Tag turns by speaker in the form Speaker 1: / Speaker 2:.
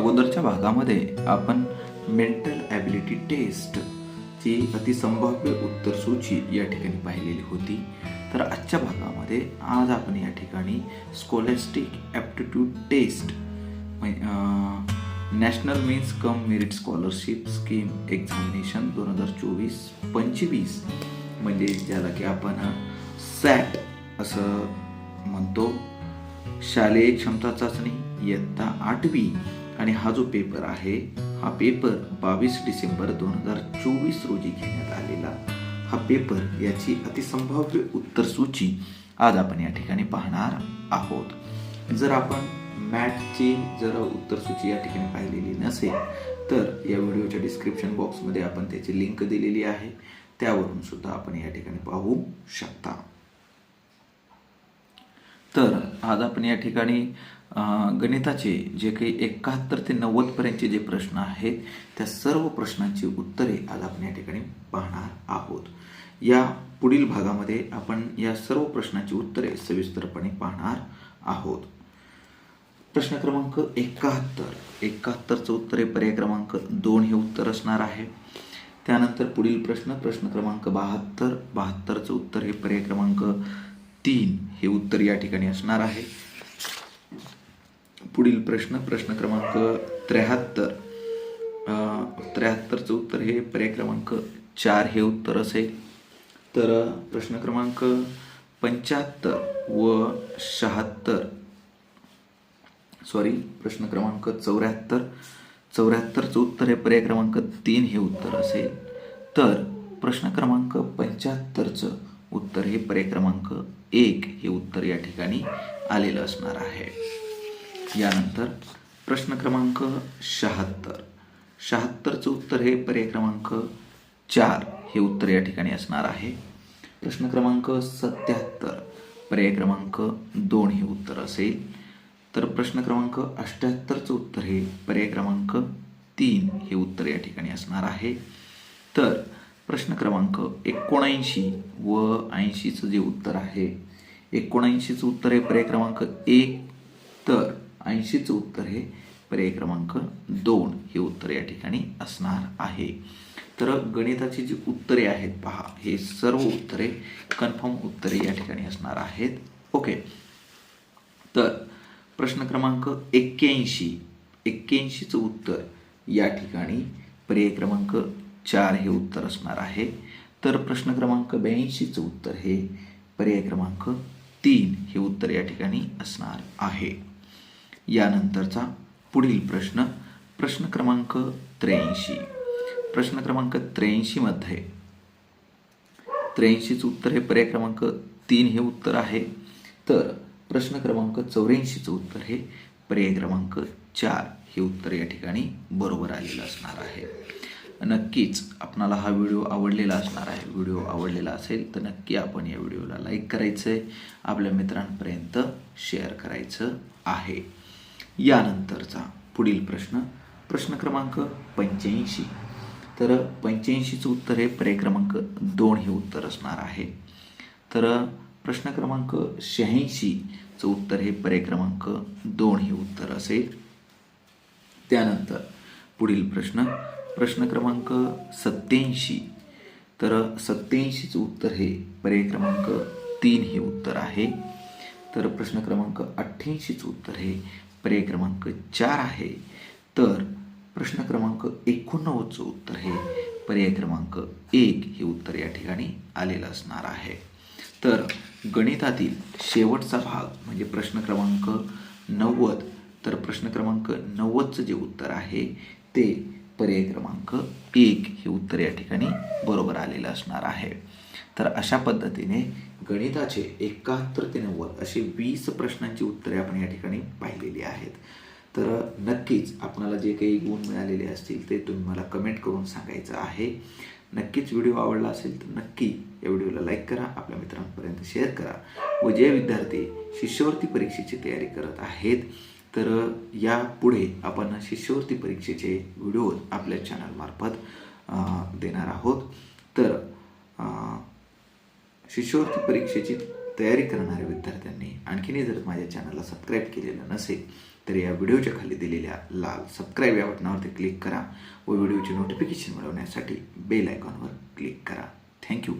Speaker 1: अगोदरच्या भागामध्ये आपण मेंटल ॲबिलिटी टेस्ट ची अतिसंभाव्य उत्तरसूची या ठिकाणी पाहिलेली होती. तर आजच्या भागामध्ये आज आपण या ठिकाणी scholastic aptitude test national means cum merit scholarship scheme examination दोन हजार चोवीस पंचवीस म्हणजे ज्याला की आपण सॅट असं म्हणतो. शालेय क्षमता चाचणी इयत्ता आठवी आणि हा जो पेपर आहे हा पेपर बावीस डिसेंबर दोन हजार चोवीस रोजी घेण्यात आलेला. हा पेपर याची अतिसंभाव्य उत्तरसूची आज आपण या ठिकाणी पाहणार आहोत. जर आपण मॅटची जर उत्तरसूची या ठिकाणी पाहिलेली नसेल तर या व्हिडिओच्या डिस्क्रिप्शन बॉक्समध्ये आपण त्याची लिंक दिलेली आहे. त्यावरून सुद्धा आपण या ठिकाणी पाहू शकता. तर आज आपण या ठिकाणी गणिताचे जे काही एकाहत्तर ते नव्वदपर्यंतचे जे प्रश्न आहेत त्या सर्व प्रश्नांची उत्तरे आज आपण या ठिकाणी पाहणार आहोत. या पुढील भागामध्ये आपण या सर्व प्रश्नांची उत्तरे सविस्तरपणे पाहणार आहोत. प्रश्न क्रमांक एकाहत्तर. एकाहत्तरचं उत्तर आहे पर्याय क्रमांक दोन हे उत्तर असणार आहे. त्यानंतर पुढील प्रश्न प्रश्न क्रमांक बहात्तर. बहात्तरचं उत्तर हे पर्याय क्रमांक तीन हे उत्तर या ठिकाणी असणार आहे. पुढील प्रश्न प्रश्न क्रमांक त्र्याहत्तर. त्र्याहत्तरचं उत्तर हे पर्याय क्रमांक चार हे उत्तर असेल. तर प्रश्न क्रमांक पंच्याहत्तर व शहात्तर. सॉरी प्रश्न क्रमांक चौऱ्याहत्तर. चौऱ्याहत्तरचं उत्तर हे पर्याय क्रमांक तीन हे उत्तर असेल. तर प्रश्न क्रमांक पंच्याहत्तरचं उत्तर हे पर्याय क्रमांक एक हे उत्तर या ठिकाणी आलेलं असणार आहे. यानंतर प्रश्न क्रमांक शहात्तर. शहात्तरचं उत्तर हे पर्याय क्रमांक चार हे उत्तर या ठिकाणी असणार आहे. प्रश्न क्रमांक सत्याहत्तर पर्याय क्रमांक दोन हे उत्तर असेल. तर प्रश्न क्रमांक अष्ट्याहत्तरचं उत्तर हे पर्याय क्रमांक तीन हे उत्तर या ठिकाणी असणार आहे. तर प्रश्न क्रमांक एकोणऐंशी व ऐंशीचं जे उत्तर आहे एकोणऐंशीचं उत्तर हे पर्याय क्रमांक एक तर ऐंशीचं उत्तर हे पर्याय क्रमांक दोन हे उत्तर या ठिकाणी असणार आहे. तर गणिताची जी उत्तरे आहेत पहा हे सर्व उत्तरे कन्फर्म उत्तरे या ठिकाणी असणार आहेत. ओके. तर प्रश्न क्रमांक एक्क्याऐंशी एक्क्याऐंशीचं उत्तर या ठिकाणी पर्याय क्रमांक चार हे उत्तर असणार आहे. तर प्रश्न क्रमांक ब्याऐंशीचं उत्तर हे पर्याय क्रमांक तीन हे उत्तर या ठिकाणी असणार आहे. यानंतरचा पुढील प्रश्न प्रश्न क्रमांक त्र्याऐंशी. प्रश्न क्रमांक त्र्याऐंशीमध्ये त्र्याऐंशीचं उत्तर हे पर्याय क्रमांक तीन हे उत्तर आहे. तर प्रश्न क्रमांक चौऱ्याऐंशीचं उत्तर हे पर्याय क्रमांक चार हे उत्तर या ठिकाणी बरोबर आलेलं असणार आहे. नक्कीच आपणाला हा व्हिडिओ आवडलेला असणार आहे व्हिडिओ आवडलेला असेल तर नक्की आपण या व्हिडिओला लाईक करायचं आहे आपल्या मित्रांपर्यंत शेअर करायचं आहे. यानंतरचा पुढील प्रश्न प्रश्न क्रमांक पंच्याऐंशी. तर पंच्याऐंशीचं उत्तर हे पर्याय क्रमांक दोन हे उत्तर असणार आहे. तर प्रश्न क्रमांक शहाऐंशीचं उत्तर हे पर्याय क्रमांक दोन हे उत्तर असेल. त्यानंतर पुढील प्रश्न प्रश्न क्रमांक सत्याऐंशी तर सत्याऐंशीचं उत्तर हे पर्याय क्रमांक तीन हे उत्तर आहे. तर प्रश्न क्रमांक अठ्ठ्याऐंशीचं उत्तर हे पर्याय क्रमांक चार आहे. तर प्रश्न क्रमांक एकोणनव्वदचं उत्तर हे पर्याय क्रमांक एक हे उत्तर या ठिकाणी आलेलं असणार आहे. तर गणितातील शेवटचा भाग म्हणजे प्रश्न क्रमांक नव्वद. तर प्रश्न क्रमांक नव्वदचं जे उत्तर आहे ते पर्याय क्रमांक एक हे उत्तर या ठिकाणी बरोबर आलेलं असणार आहे. तर अशा पद्धतीने गणिताचे एकाहत्तर ते नव्वद असे वीस प्रश्नांची उत्तरे आपण या ठिकाणी पाहिलेली आहेत. तर नक्कीच आपणाला जे काही गुण मिळालेले असतील ते तुम्ही मला कमेंट करून सांगायचं आहे. नक्कीच व्हिडिओ आवडला असेल तर नक्की या व्हिडिओला लाईक करा आपल्या मित्रांपर्यंत शेअर करा व जे विद्यार्थी शिष्यवृत्ती परीक्षेची तयारी करत आहेत तर या पुढे आपण शिष्यवृत्ती परीक्षेचे व्हिडिओ आपल्या चॅनलमार्फत देणार आहोत. तर शिष्यवृत्ती परीक्षेची तयारी करणाऱ्या विद्यार्थ्यांनी आणखीनही जर माझ्या चॅनलला सबस्क्राईब केलेलं नसेल तर या व्हिडिओच्या खाली दिलेल्या लाल सबस्क्राईब या बटनावरती क्लिक करा व व्हिडिओचे नोटिफिकेशन मिळवण्यासाठी बेल आयकॉनवर क्लिक करा. Thank you